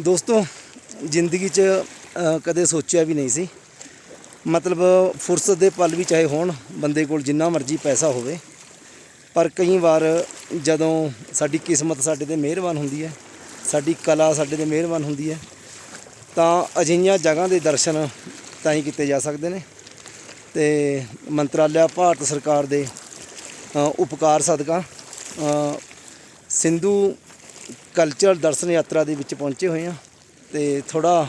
ਦੋਸਤੋ, ਜ਼ਿੰਦਗੀ 'ਚ ਕਦੇ ਸੋਚਿਆ ਵੀ ਨਹੀਂ ਸੀ। ਮਤਲਬ ਫੁਰਸਤ ਦੇ ਪਲ ਵੀ ਚਾਹੇ ਹੋਣ, ਬੰਦੇ ਕੋਲ ਜਿੰਨਾ ਮਰਜ਼ੀ ਪੈਸਾ ਹੋਵੇ, ਪਰ ਕਈ ਵਾਰ ਜਦੋਂ ਸਾਡੀ ਕਿਸਮਤ ਸਾਡੇ ਤੇ ਮਿਹਰਬਾਨ ਹੁੰਦੀ ਹੈ, ਸਾਡੀ ਕਲਾ ਸਾਡੇ ਤੇ ਮਿਹਰਬਾਨ ਹੁੰਦੀ ਹੈ, ਤਾਂ ਅਜਿਹੀਆਂ ਜਗ੍ਹਾ ਦੇ ਦਰਸ਼ਨ ਤਾਂ ਹੀ ਕੀਤੇ ਜਾ ਸਕਦੇ ਨੇ। ਤੇ ਮੰਤਰਾਲਿਆ, ਭਾਰਤ ਸਰਕਾਰ ਦੇ ਉਪਕਾਰ ਸਦਕਾ ਸਿੰਧੂ ਕਲਚਰਲ ਦਰਸ਼ਨ ਯਾਤਰਾ ਦੇ ਵਿੱਚ ਪਹੁੰਚੇ ਹੋਏ ਆ ਤੇ ਥੋੜਾ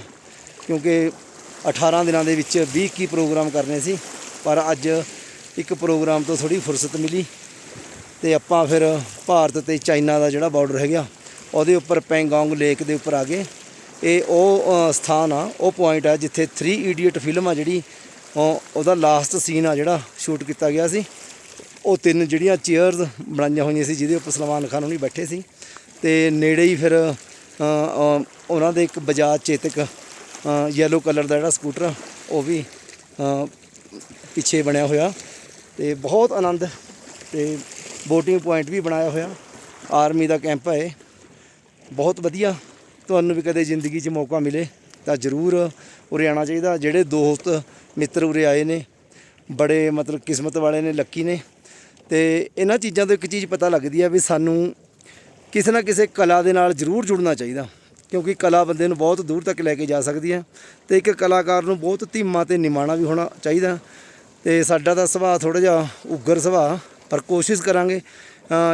ਕਿਉਂਕਿ 18 ਦਿਨਾਂ ਦੇ ਵਿੱਚ 20 ਕੀ ਪ੍ਰੋਗਰਾਮ ਕਰਨੇ ਸੀ, ਪਰ ਅੱਜ ਇੱਕ ਪ੍ਰੋਗਰਾਮ ਤੋਂ ਥੋੜੀ ਫੁਰਸਤ ਮਿਲੀ ਤੇ ਆਪਾਂ ਫਿਰ ਭਾਰਤ ਤੇ ਚਾਈਨਾ ਦਾ ਜਿਹੜਾ ਬਾਰਡਰ ਹੈਗਾ, ਉਹਦੇ ਉੱਪਰ ਪੈਂਗੋਂਗ ਲੇਕ ਦੇ ਉੱਪਰ ਆ ਗਏ। ਇਹ ਉਹ ਸਥਾਨ ਆ, ਉਹ ਪੁਆਇੰਟ ਆ ਜਿੱਥੇ 3 ਇਡੀਅਟ ਫਿਲਮ ਆ ਜਿਹੜੀ ਉਹ- ਉਹਦਾ ਲਾਸਟ ਸੀਨ ਆ ਜਿਹੜਾ ਸ਼ੂਟ ਕੀਤਾ ਗਿਆ ਸੀ। ਉਹ ਤਿੰਨ ਜਿਹੜੀਆਂ ਚੇਅਰਸ ਬਣਾਈਆਂ ਹੋਈਆਂ ਸੀ, ਜਿਹਦੇ ਉੱਪਰ ਸਲਮਾਨ ਖਾਨ ਉਹਨੀ ਬੈਠੇ ਸੀ। ਤੇ ਨੇੜੇ ਹੀ ਫਿਰ ਉਹਨਾਂ ਦੇ ਇੱਕ ਬਜਾਜ ਚੇਤਕ ਯੈਲੋ ਕਲਰ ਦਾ ਜਿਹੜਾ ਸਕੂਟਰ ਉਹ ਵੀ ਪਿੱਛੇ ਬਣਿਆ ਹੋਇਆ ਤੇ ਬਹੁਤ ਆਨੰਦ ਤੇ ਬੋਟਿੰਗ ਪੁਆਇੰਟ ਵੀ ਬਣਾਇਆ ਹੋਇਆ। ਆਰਮੀ ਦਾ ਕੈਂਪ ਹੈ ਇਹ। ਬਹੁਤ ਵਧੀਆ। ਤੁਹਾਨੂੰ ਵੀ ਕਦੇ ਜ਼ਿੰਦਗੀ 'ਚ ਮੌਕਾ ਮਿਲੇ ਤਾਂ ਜ਼ਰੂਰ ਉਰੇ ਆਉਣਾ ਚਾਹੀਦਾ। ਜਿਹੜੇ ਦੋਸਤ, ਮਿੱਤਰ ਉਰੇ ਆਏ ਨੇ, ਬੜੇ ਮਤਲਬ ਕਿਸਮਤ ਵਾਲੇ ਨੇ ਲੱਕੀ ਨੇ ਤੇ ਇਹਨਾਂ ਚੀਜ਼ਾਂ ਤੋਂ ਇੱਕ ਚੀਜ਼ ਪਤਾ ਲੱਗਦੀ ਹੈ ਵੀ ਸਾਨੂੰ ਕਿਸੇ ਨਾ ਕਿਸੇ ਕਲਾ ਦੇ ਨਾਲ ਜ਼ਰੂਰ ਜੁੜਨਾ ਚਾਹੀਦਾ, ਕਿਉਂਕਿ ਕਲਾ ਬੰਦੇ ਨੂੰ ਬਹੁਤ ਦੂਰ ਤੱਕ ਲੈ ਕੇ ਜਾ ਸਕਦੀ ਹੈ ਤੇ ਇੱਕ ਕਲਾਕਾਰ ਨੂੰ ਬਹੁਤ ਧੀਮਾ ਤੇ ਨਿਮਾਣਾ ਵੀ ਹੋਣਾ ਚਾਹੀਦਾ। ਤੇ ਸਾਡਾ ਤਾਂ ਸੁਭਾਅ ਥੋੜਾ ਜਿਹਾ ਉਗਰ ਸੁਭਾਅ, ਪਰ ਕੋਸ਼ਿਸ਼ ਕਰਾਂਗੇ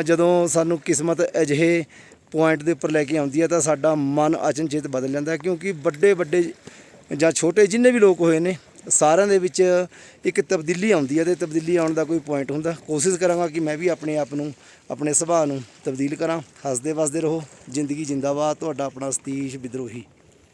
ਜਦੋਂ ਸਾਨੂੰ ਕਿਸਮਤ ਅਜਿਹੇ ਪੁਆਇੰਟ ਦੇ ਉੱਪਰ ਲੈ ਕੇ ਆਉਂਦੀ ਹੈ ਤਾਂ ਸਾਡਾ ਮਨ ਅਚਨਚੇਤ ਬਦਲ ਜਾਂਦਾ ਕਿਉਂਕਿ ਵੱਡੇ ਵੱਡੇ ਜਾਂ ਛੋਟੇ ਜਿੰਨੇ ਵੀ ਲੋਕ ਹੋਏ ਨੇ ਸਾਰਿਆਂ ਦੇ ਵਿੱਚ ਇੱਕ ਤਬਦੀਲੀ ਆਉਂਦੀ ਹੈ ਤੇ ਤਬਦੀਲੀ ਆਉਣ ਦਾ ਕੋਈ ਪੁਆਇੰਟ ਹੁੰਦਾ। ਕੋਸ਼ਿਸ਼ ਕਰਾਂਗਾ ਕਿ ਮੈਂ ਵੀ ਆਪਣੇ ਆਪ ਨੂੰ, ਆਪਣੇ ਸੁਭਾਅ ਨੂੰ ਤਬਦੀਲ ਕਰਾਂ। ਹੱਸਦੇ ਵਸਦੇ ਰਹੋ। ਜ਼ਿੰਦਗੀ ਜਿੰਦਾਬਾਦ। ਤੁਹਾਡਾ ਆਪਣਾ ਸਤੀਸ਼ ਵਿਦਰੋਹੀ।